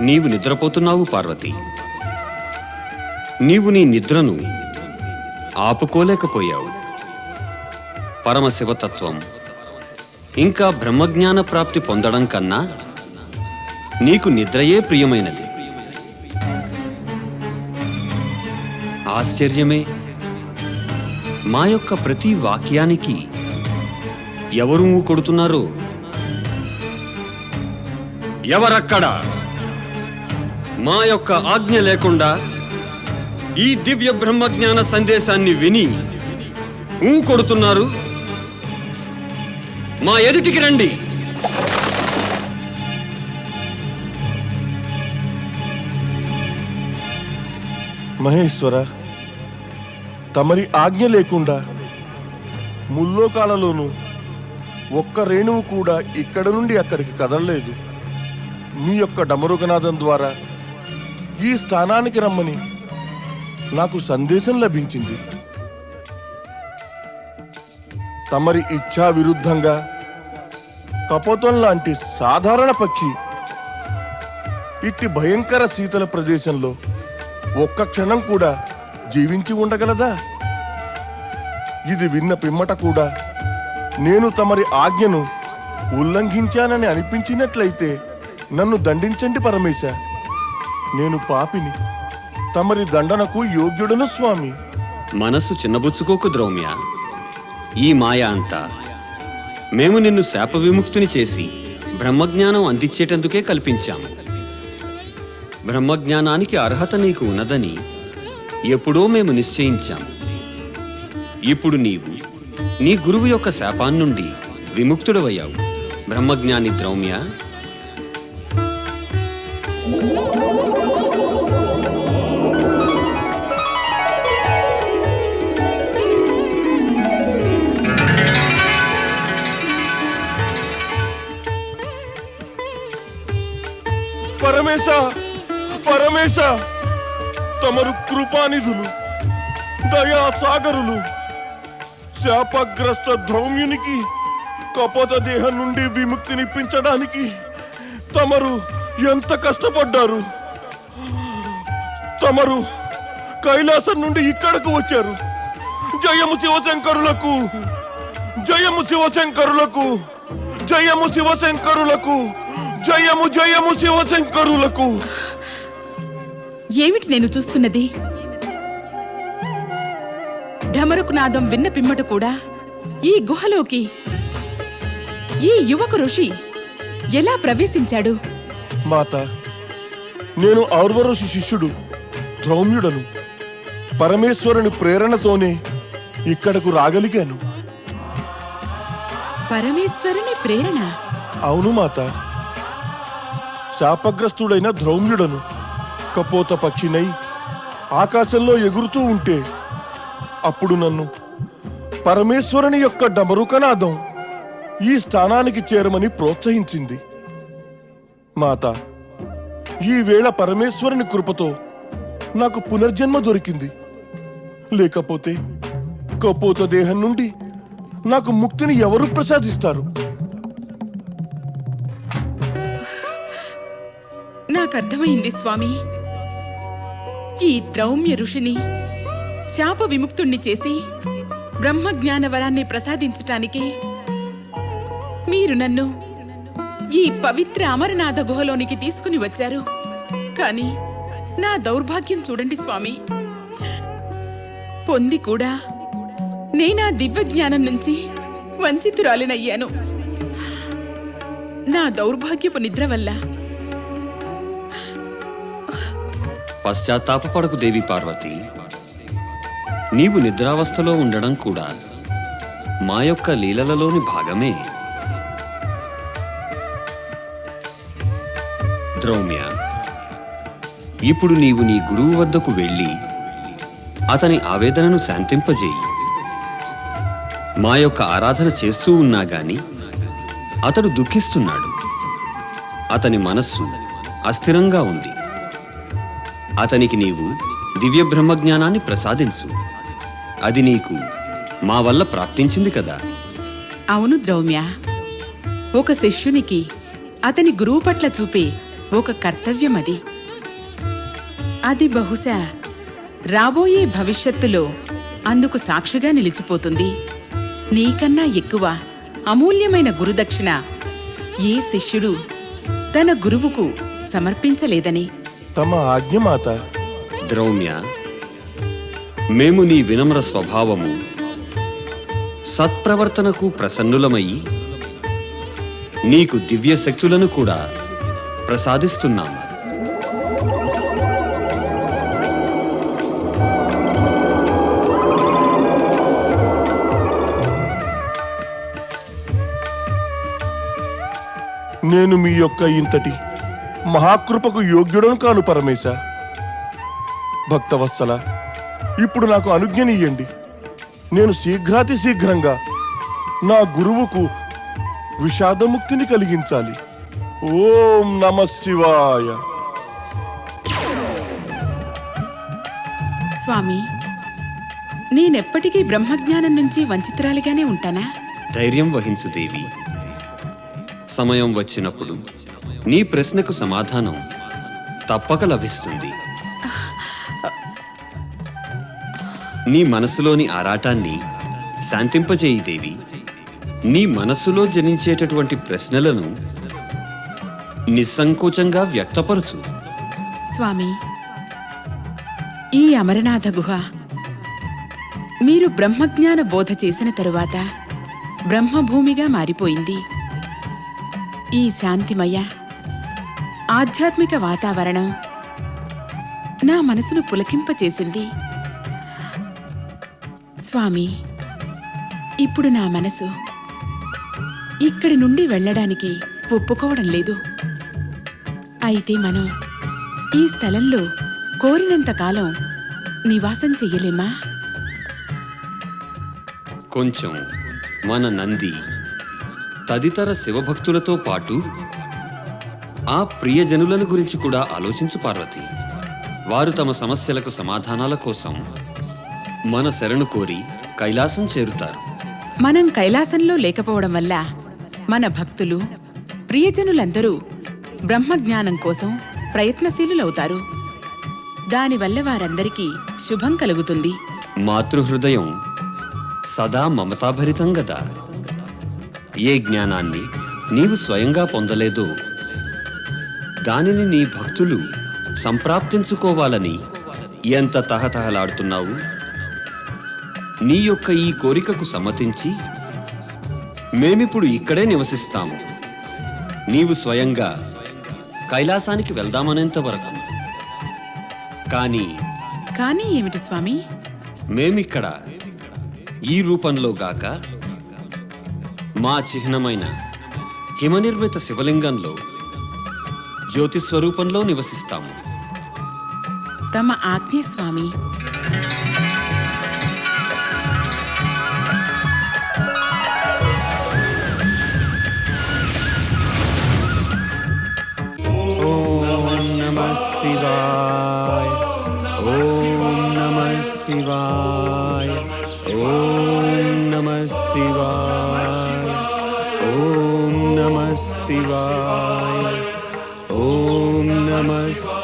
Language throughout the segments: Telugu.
నీవు నిద్రపోతున్నావు పార్వతి. నీవు నీ నిద్రను ఆపుకోలేకపోయావు. పరమశివతత్వం ఇంకా బ్రహ్మజ్ఞాన ప్రాప్తి పొందడం కన్నా నీకు నిద్రయే ప్రియమైనది. ఆశ్చర్యమే. మా యొక్క ప్రతి వాక్యానికి ఎవరు కొడుతున్నారో? ఎవరక్కడ? మా యొక్క ఆజ్ఞ లేకుండా ఈ దివ్య బ్రహ్మజ్ఞాన సందేశాన్ని విని ఊ కొడుతున్నారు. మా ఎదుటికి రండి. మహేశ్వర తమరి ఆజ్ఞ లేకుండా ముల్లోకాలలోనూ ఒక్క రేణువు కూడా ఇక్కడ నుండి అక్కడికి కదలలేదు. మీ యొక్క డమరుగనాదం ద్వారా ఈ స్థానానికి రమ్మని. నాకు సందేశం లభించింది. తమరి ఇచ్ఛా విరుద్ధంగా కపోతం లాంటి సాధారణ పక్షి ఇట్టి భయంకర శీతల ప్రదేశంలో ఒక్క క్షణం కూడా జీవించి ఉండగలదా? ఇది విన్న పిమ్మట కూడా నేను తమరి ఆజ్ఞను ఉల్లంఘించానని అనిపించినట్లయితే నన్ను దండించండి పరమేశ. నేను పాపిని. తమరి దండనకు యోగ్యుడను స్వామి. మనస్సు చిన్నబుచ్చుకోకు ద్రౌమ్య. ఈ మాయ అంతా మేము నిన్ను శాప విముక్తిని చేసి బ్రహ్మజ్ఞానం అందించేటందుకే కల్పించాము. బ్రహ్మజ్ఞానానికి అర్హత నీకు ఉన్నదని ఎప్పుడో మేము నిశ్చయించాము. ఇప్పుడు నీవు నీ గురువు యొక్క శాపాన్నుండి విముక్తుడవయ్యావు. బ్రహ్మజ్ఞాని ద్రౌమ్య. పరమేశ పరమేశ తమరు కృపానిధులు దయా సాగరులు శాపగ్రస్త ధౌమ్యునికి కపోత దేహం నుండి విముక్తినిప్పించడానికి తమరు ఎంత కష్టపడ్డారు? తమరు కైలాసం నుండి ఇక్కడకు వచ్చారు. జయము శివశంకరులకు జయము శివశంకరులకు జయము శివశంకరులకు జయము జయము శివశంకరులకు ఏమిటి నేను చూస్తున్నది? ఢమరుకు నాదం విన్న పిమ్మట కూడా ఈ గుహలోకి ఈ యువక ఋషి ఎలా ప్రవేశించాడు? మాత నేను ఔర్వరుషి శిష్యుడు ద్రౌమ్యుడను. పరమేశ్వరుని ప్రేరణతోనే ఇక్కడకు రాగలిగాను. పరమేశ్వరుని ప్రేరణ? అవును మాత. శాపగ్రస్తుడైన ద్రౌమ్యుడను కపోత పక్షినై ఆకాశంలో ఎగురుతూ ఉంటే అప్పుడు నన్ను పరమేశ్వరుని యొక్క డమరుకనాదం ఈ స్థానానికి చేరమని ప్రోత్సహించింది. మాత ఈ వేళ పరమేశ్వరుని కృపతో నాకు పునర్జన్మ దొరికింది. లేకపోతే కపోత దేహం నుండి నాకు ముక్తిని ఎవరు ప్రసాదిస్తారు? నాకు అర్థమైంది స్వామి. ఈ ద్రౌమ్య ఋషిని శాప విముక్తుణ్ణి చేసి బ్రహ్మజ్ఞాన వరాన్ని ప్రసాదించటానికే మీరు నన్ను ఈ పవిత్ర అమరనాథ గుహలోనికి తీసుకుని వచ్చారు. కానీ నా దౌర్భాగ్యం చూడండి స్వామి. పొంది కూడా నేనా దివ్యజ్ఞానం నుంచి వంచితురాలినయ్యాను. నా దౌర్భాగ్యపు నిద్ర వల్ల పశ్చాత్తాపపడకు దేవి పార్వతి. నీవు నిద్రావస్థలో ఉండడం కూడా మా యొక్క లీలలలోని భాగమే. ద్రౌమ్య ఇప్పుడు నీవు నీ గురువు వద్దకు వెళ్ళి అతని ఆవేదనను శాంతింపజేయి. మా యొక్క ఆరాధన చేస్తూ ఉన్నా గాని అతడు దుఃఖిస్తున్నాడు. అతని మనస్సు అస్థిరంగా ఉంది. అతనికి నీవు దివ్య బ్రహ్మజ్ఞానాన్ని ప్రసాదించు. అది నీకు మా వల్ల ప్రాప్తించింది కదా. అవును ద్రౌమ్య. ఒక శిష్యునికి అతని గురువు పట్ల చూపే ఒక కర్తవ్యం అది. అది బహుశా రాబోయే భవిష్యత్తులో అందుకు సాక్షిగా నిలిచిపోతుంది. నీకన్నా ఎక్కువ అమూల్యమైన గురుదక్షిణ ఏ శిష్యుడు తన గురువుకు సమర్పించలేదని. తమ ఆజ్ఞ మాత. ద్రౌమ్య మేము నీ వినమ్ర స్వభావము సత్ప్రవర్తనకు ప్రసన్నులమయ్యి నీకు దివ్య శక్తులను కూడా ప్రసాదిస్తున్నాము. నేను మీ యొక్క ఇంతటి మహాకృపకు యోగ్యుడను కాను పరమేశ. భక్తవత్సల ఇప్పుడు నాకు అనుజ్ఞనియ్యండి. నేను శీఘ్రాతి శీఘ్రంగా నా గురువుకు విషాదముక్తిని కలిగించాలి. ఓం నమ శివాయ. స్వామి నేనెప్పటికీ బ్రహ్మజ్ఞానం నుంచి వంచితురాలిగానే ఉంటానా? ధైర్యం వహించు దేవి. సమయం వచ్చినప్పుడు నీ ప్రశ్నకు సమాధానం తప్పక లభిస్తుంది. నీ మనసులోని ఆరాటాన్ని శాంతింపజేయి దేవి. నీ మనసులో జనించేటటువంటి ప్రశ్నలను నిస్సంకోచంగా వ్యక్తపరచు. స్వామి ఈ అమరనాథ గుహ మీరు బ్రహ్మజ్ఞాన బోధ చేసిన తరువాత బ్రహ్మభూమిగా మారిపోయింది. ఈ శాంతిమయ ఆధ్యాత్మిక వాతావరణం. నా మనసును పులకింపచేసింది. స్వామి ఇప్పుడు నా మనసు. ఇక్కడి నుండి వెళ్ళడానికి ఒప్పుకోవడం లేదు. అయితే మనం ఈ స్థలంలో కోరినంత కాలం నివాసం చెయ్యలేమా? కొంచెం మన నంది తదితర శివభక్తులతో పాటు ఆ ప్రియజనులను గురించి కూడా ఆలోచించు పార్వతి. వారు తమ సమస్యలకు సమాధానాల కోసం మన శరణు కోరి కైలాసం చేరుతారు. మనం కైలాసంలో లేకపోవడం వల్ల మన భక్తులు ప్రియజనులందరూ బ్రహ్మజ్ఞానం కోసం ప్రయత్నశీలులవుతారు. దానివల్ల వారందరికీ శుభం కలుగుతుంది. మాతృహృదయం సదా మమతాభరితం గదా. ఏ జ్ఞానాన్ని నీవు స్వయంగా పొందలేదో దానిని నీ భక్తులు సంప్రాప్తించుకోవాలని ఎంత తహతహలాడుతున్నావు? నీ యొక్క ఈ కోరికకు సమ్మతించి మేమిప్పుడు ఇక్కడే నివసిస్తాము. నీవు స్వయంగా కైలాసానికి వెళ్దామనేంత వరకు. కానీ కానీ ఏమిటి స్వామి? మేమిక్కడ ఈ రూపంలో గాక మా చిహ్నమైన హిమనిర్మిత శివలింగంలో జ్యోతి స్వరూపంలో నివసిస్తాము. తమ ఆజ్ఞ స్వామి. ఓం నమ శివాయ. ఓం నమ శివాయ. ఓం నమ శివాయ. ఓం నమ శివాయ.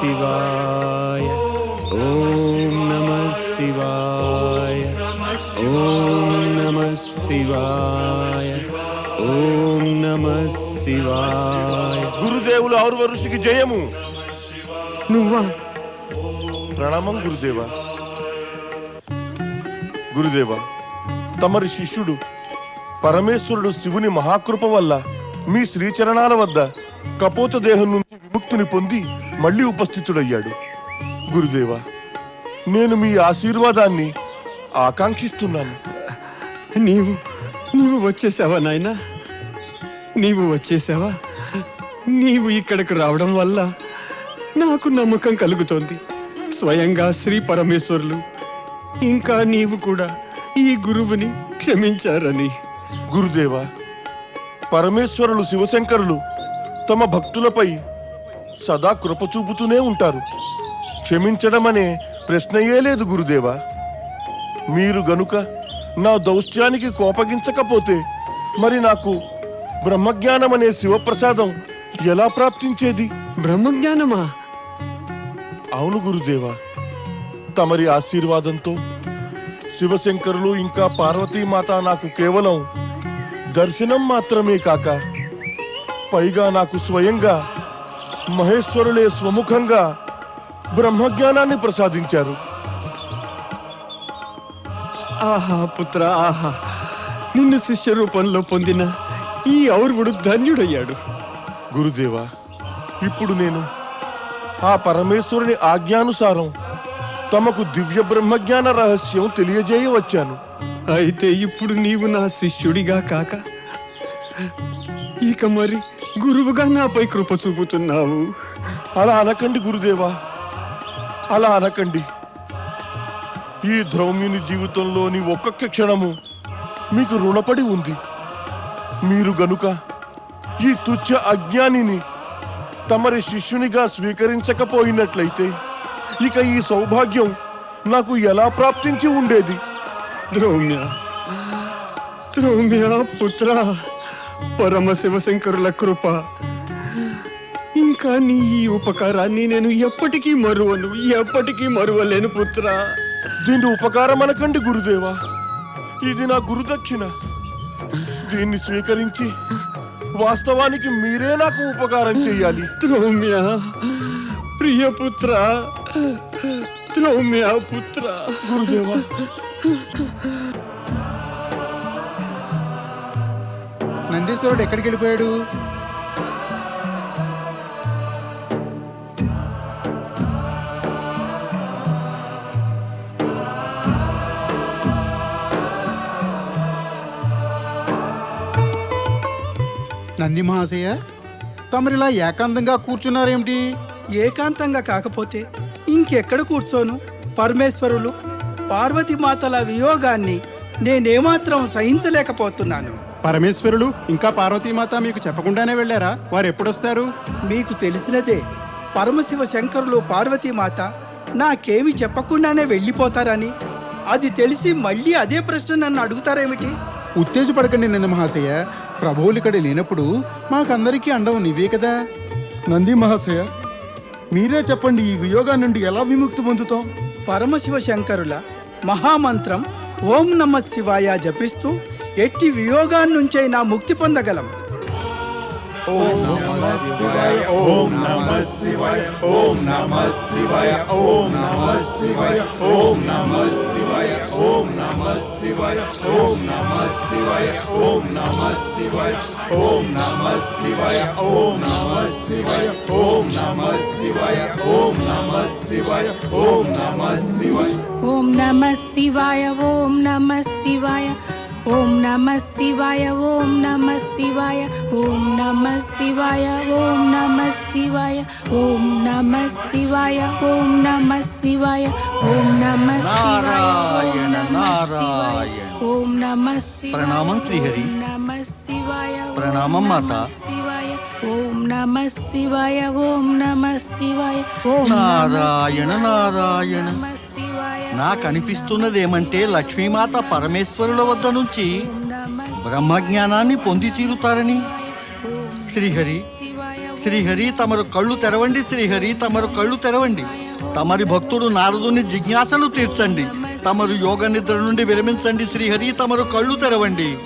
శివాయ ఓం నమ శివాయ ఓం నమ శివాయ ఓం నమ శివాయ గురుదేవులు ఔర్వ ఋషికి జయము. నువ్వా? ప్రణామం గురుదేవా. గురుదేవా తమరి శిష్యుడు పరమేశ్వరుడు శివుని మహాకృప వల్ల మీ శ్రీచరణాల వద్ద కపోత దేహం నుంచి విముక్తిని పొంది మళ్ళీ ఉపస్థితుడయ్యాడు. గురుదేవా నేను మీ ఆశీర్వాదాన్ని ఆకాంక్షిస్తున్నాను. నీవు నీవు వచ్చేసావా నాయనా? నీవు వచ్చేసావా? నీవు ఇక్కడికి రావడం వల్ల నాకు నమ్మకం కలుగుతోంది. స్వయంగా శ్రీ పరమేశ్వరులు ఇంకా నీవు కూడా ఈ గురువుని క్షమించారని. గురుదేవా పరమేశ్వరులు శివశంకరులు తమ భక్తులపై సదా కృప చూపుతూనే ఉంటారు. క్షమించడం అనే ప్రశ్నయే లేదు గురుదేవా. మీరు గనుక నా దౌష్ట్యానికి కోపగించకపోతే మరి నాకు బ్రహ్మజ్ఞానం అనే శివప్రసాదం ఎలా ప్రాప్తించేది? బ్రహ్మజ్ఞానమా? అవును గురుదేవా. తమరి ఆశీర్వాదంతో శివశంకరులు ఇంకా పార్వతీమాత నాకు కేవలం దర్శనం మాత్రమే కాక పైగా నాకు స్వయంగా మహేశ్వరులే స్వముఖంగా బ్రహ్మజ్ఞానాన్ని ప్రసాదించారు. ఆహా పుత్ర ఆహా. నిన్ను శిష్య రూపంలో పొందిన ఈ ఔర్వుడు ధన్యుడయ్యాడు. గురుదేవా ఇప్పుడు నేను ఆ పరమేశ్వరుని ఆజ్ఞానుసారం తమకు దివ్య బ్రహ్మజ్ఞాన రహస్యం తెలియజేయవచ్చాను. అయితే ఇప్పుడు నీవు నా శిష్యుడిగా కాక ఇక మరి గురువుగా నాపై కృప చూపుతున్నావు. అలా అనకండి గురుదేవా అలా అనకండి. ఈ ద్రౌమ్యుని జీవితంలోని ఒక్కొక్క క్షణము మీకు రుణపడి ఉంది. మీరు గనుక ఈ తుచ్చ అజ్ఞానిని తమరి శిష్యునిగా స్వీకరించకపోయినట్లయితే ఇక ఈ సౌభాగ్యం నాకు ఎలా ప్రాప్తించి ఉండేది? ద్రౌమ్య ద్రౌమ్య పుత్ర. పరమ శివశంకరుల కృప. ఇంకా నీ ఈ ఉపకారాన్ని నేను ఎప్పటికీ మరువను ఎప్పటికీ మరువలేను పుత్ర. దీన్ని ఉపకారం అనకండి గురుదేవా. ఇది నా గురుదక్షిణ. దీన్ని స్వీకరించి వాస్తవానికి మీరే నాకు ఉపకారం చెయ్యాలి ద్రౌమ్య ప్రియపుత్ర ద్రౌమ్య పుత్ర. గురుదేవా నందీశ్వరుడు ఎక్కడికి వెళ్ళిపోయాడు? నంది మహాశయ తమరిలా ఏకాంతంగా కూర్చున్నారేమిటి? ఏకాంతంగా కాకపోతే ఇంకెక్కడ కూర్చోను? పరమేశ్వరులు పార్వతి మాతల వియోగాన్ని నేనేమాత్రం సహించలేకపోతున్నాను. పరమేశ్వరులు ఇంకా పార్వతీమాత మీకు చెప్పకుండానే వెళ్ళారా? వారు ఎప్పుడొస్తారు? మీకు తెలిసినదే పరమశివ శంకరులు పార్వతీమాత నాకేమి చెప్పకుండానే వెళ్ళిపోతారని. అది తెలిసి మళ్ళీ అదే ప్రశ్న నన్ను అడుగుతారేమిటి? ఉత్తేజపడకండి నంది మహాశయ ప్రభువులు ఇక్కడ లేనప్పుడు మాకందరికీ అండవు నీవే కదా? నంది మహాశయ మీరే చెప్పండి ఈ వియోగా నుండి ఎలా విముక్తి పొందుతాం? పరమశివ శంకరుల మహామంత్రం ఓం నమ శివాయ జపిస్తూ ఎట్టి వియోగాన్నుంచైనా ముక్తి పొందగలం ఓం నమ శివాయ ఓం నమ శివాయ ఓం నమ శివాయ ఓం నమ శివాయ ఓం నమ శివాయ ఓం నమ శివాయ ఓం నమ శివాయ ఓం నమ శివాయ ఓం నమ శివాయ నారాయణ, నారాయణ. ఓం నమ శివాయ ప్రణామం శ్రీహరి. ఓం నమ శివాయ ఓం ప్రణామం నమ ఓం నమ శివాయ ఓం నమ శివాయ ఓం నమ శివాయ ఓం నమ శివాయ ఓం నమ శివాయ ఓం నమ శివాయ ఓం నమ నారాయణ నారాయణ ఓం నమ ప్రణామం శ్రీహరి నమ శివాయ ప్రణామం మాత శివాయ ఓం నమ శివాయ ఓం నమ శివాయ ఓం నారాయణ నారాయణ నమ శివాయ నాకు అనిపిస్తున్నదేమంటే లక్ష్మీమాత పరమేశ్వరుల వద్ద నుంచి బ్రహ్మజ్ఞానాన్ని పొంది తీరుతారని. శ్రీహరి శ్రీహరి తమరు కళ్ళు తెరవండి శ్రీహరి తమరు కళ్ళు తెరవండి. తమరి భక్తుడు నారదుని జిజ్ఞాసలు తీర్చండి. తమరు యోగ నిద్ర నుండి విరమించండి శ్రీహరి తమరు కళ్ళు తెరవండి.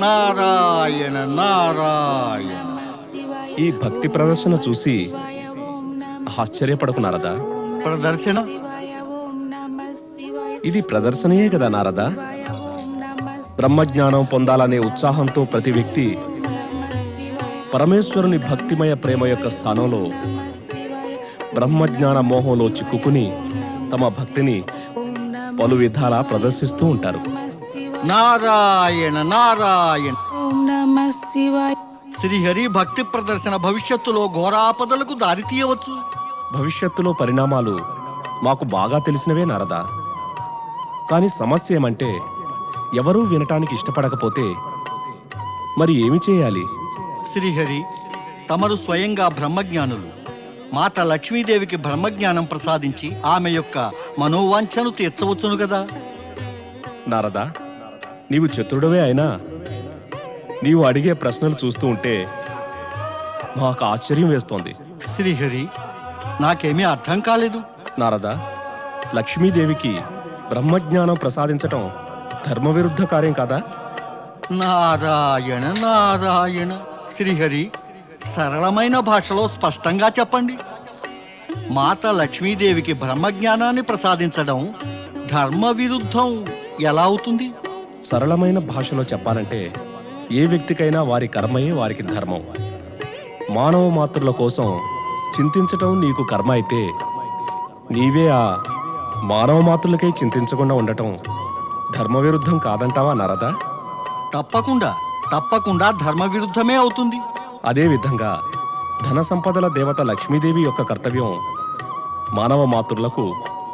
నారాయణ నారాయణ. ఈ భక్తి ప్రదర్శన చూసి ఆశ్చర్యపడకు నారదా? ప్రదర్శన? ఇది ప్రదర్శనయే కదా నారదా? బ్రహ్మజ్ఞానం పొందాలనే ఉత్సాహంతో ప్రతి వ్యక్తి పరమేశ్వరుని భక్తిమయ ప్రేమ యొక్క స్థానంలో బ్రహ్మజ్ఞాన మోహంలో చిక్కుకుని తమ భక్తిని పలు విధాలా ప్రదర్శిస్తూ ఉంటారు. నారాయణ నారాయణ. శ్రీహరి భక్తి ప్రదర్శన భవిష్యత్తులో ఘోరాపదలకు దారి తీయవచ్చు. భవిష్యత్తులో పరిణామాలు మాకు బాగా తెలిసినవే నారదా. కానీ సమస్య ఏమంటే ఎవరూ వినటానికి ఇష్టపడకపోతే మరి ఏమి చేయాలి? శ్రీహరి తమరు స్వయంగా బ్రహ్మజ్ఞానులు. మాత లక్ష్మీదేవికి బ్రహ్మజ్ఞానం ప్రసాదించి ఆమె యొక్క మనోవాంఛను తీర్చవచ్చును కదా? నారదా నీవు చతురుడవే అయినా నీవు అడిగే ప్రశ్నలు చూస్తూ ఉంటే మాకు ఆశ్చర్యం వేస్తోంది. శ్రీహరి నాకేమీ అర్థం కాలేదు. నారద లక్ష్మీదేవికి బ్రహ్మజ్ఞానం ప్రసాదించటం ధర్మవిరుద్ధ కార్యం కాదా? నారాయణ నారాయణ శ్రీహరి సరళమైన భాషలో స్పష్టంగా చెప్పండి. మాత లక్ష్మీదేవికి బ్రహ్మజ్ఞానాన్ని ప్రసాదించడం ధర్మ విరుద్ధం ఎలా అవుతుంది? సరళమైన భాషలో చెప్పాలంటే ఏ వ్యక్తికైనా వారి కర్మయే వారికి ధర్మం. మానవ మాతృల కోసం చింతించటం నీకు కర్మ అయితే నీవే ఆ మానవ మాతృలకై చింతించకుండా ఉండటం ధర్మవిరుద్ధం కాదంటావా నారదా? తప్పకుండా తప్పకుండా ధర్మ విరుద్ధమే అవుతుంది. అదే విధంగా ధన సంపదల దేవత లక్ష్మీదేవి యొక్క కర్తవ్యం మానవ మాతృలకు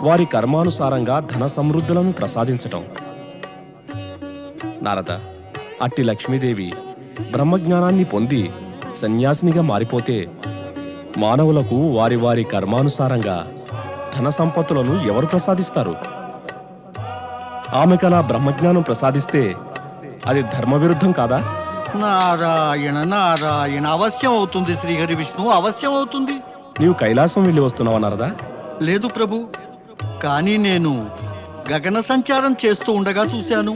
వారి కర్మానుసారంగా ధన సమృద్ధులను ప్రసాదించటం. నారద అట్టి లక్ష్మీదేవి బ్రహ్మజ్ఞానాన్ని పొంది సన్యాసినిగా మారిపోతే మానవులకు వారి వారి కర్మానుసారంగా ధన సంపత్తులను ఎవరు ప్రసాదిస్తారు? ఆమెకలా బ్రహ్మజ్ఞానం ప్రసాదిస్తే అది ధర్మవిరుద్ధం కాదా? నారాయణ నారాయణ అవశ్యం అవుతుంది శ్రీహరి విష్ణు అవశ్యం అవుతుంది నీవు కైలాసం వెళ్ళి వస్తున్నావా నారదా? లేదు ప్రభు కానీ నేను గగన సంచారం చేస్తూ ఉండగా చూశాను.